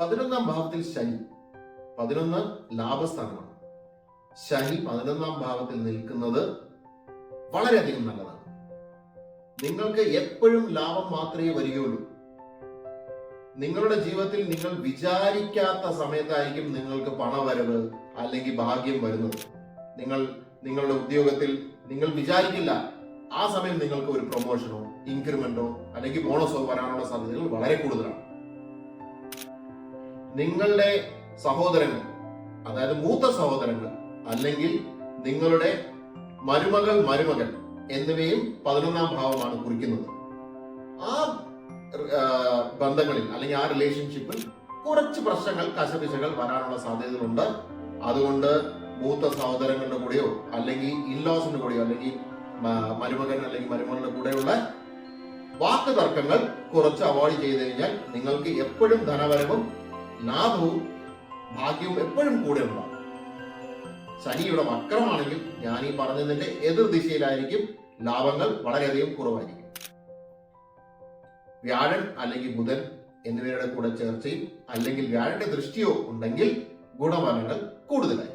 പതിനൊന്നാം ഭാവത്തിൽ ശനി പതിനൊന്ന് ലാഭസ്ഥാനമാണ്. ശനി പതിനൊന്നാം ഭാവത്തിൽ നിൽക്കുന്നത് വളരെയധികം നല്ലതാണ്. നിങ്ങൾക്ക് എപ്പോഴും ലാഭം മാത്രമേ വരികയുള്ളൂ. നിങ്ങളുടെ ജീവിതത്തിൽ നിങ്ങൾ വിചാരിക്കാത്ത സമയത്തായിരിക്കും നിങ്ങൾക്ക് പണവരവ് അല്ലെങ്കിൽ ഭാഗ്യം വരുന്നത്. നിങ്ങൾ നിങ്ങളുടെ ഉദ്യോഗത്തിൽ നിങ്ങൾ വിചാരിക്കില്ല ആ സമയം നിങ്ങൾക്ക് ഒരു പ്രൊമോഷനോ ഇൻക്രിമെന്റോ അല്ലെങ്കിൽ ബോണസോ വരാനുള്ള സാധ്യതകൾ വളരെ കൂടുതലാണ്. നിങ്ങളുടെ സഹോദരങ്ങൾ അതായത് മൂത്ത സഹോദരങ്ങൾ അല്ലെങ്കിൽ നിങ്ങളുടെ മരുമകൾ മരുമകൾ എന്നിവയും പതിനൊന്നാം ഭാവമാണ് കുറിക്കുന്നത്. ആ ബന്ധങ്ങളിൽ അല്ലെങ്കിൽ ആ റിലേഷൻഷിപ്പിൽ കുറച്ച് പ്രശ്നങ്ങൾ കശപിശകൾ വരാനുള്ള സാധ്യതകളുണ്ട്. അതുകൊണ്ട് മൂത്ത സഹോദരങ്ങളുടെ കൂടെയോ അല്ലെങ്കിൽ ഇൻലോസിന്റെ കൂടെയോ അല്ലെങ്കിൽ മരുമകൻ അല്ലെങ്കിൽ മരുമകളുടെ കൂടെയുള്ള വാക്ക് തർക്കങ്ങൾ കുറച്ച് അവോയ്ഡ് ചെയ്ത് കഴിഞ്ഞാൽ നിങ്ങൾക്ക് എപ്പോഴും ധനവരവും ലാഭവും ഭാഗ്യവും എപ്പോഴും കൂടെ ഉണ്ടാകും ശനിയുടെ വക്രമാണെങ്കിൽ ഞാൻ ഈ പറഞ്ഞതിന്റെ എതിർ ദിശയിലായിരിക്കും ലാഭങ്ങൾ വളരെയധികം കുറവായിരിക്കും. വ്യാഴൻ അല്ലെങ്കിൽ ബുധൻ എന്നിവയുടെ കൂടെ ചേർച്ചയും അല്ലെങ്കിൽ വ്യാഴന്റെ ദൃഷ്ടിയോ ഉണ്ടെങ്കിൽ ഗുണഫലങ്ങൾ കൂടുതലായി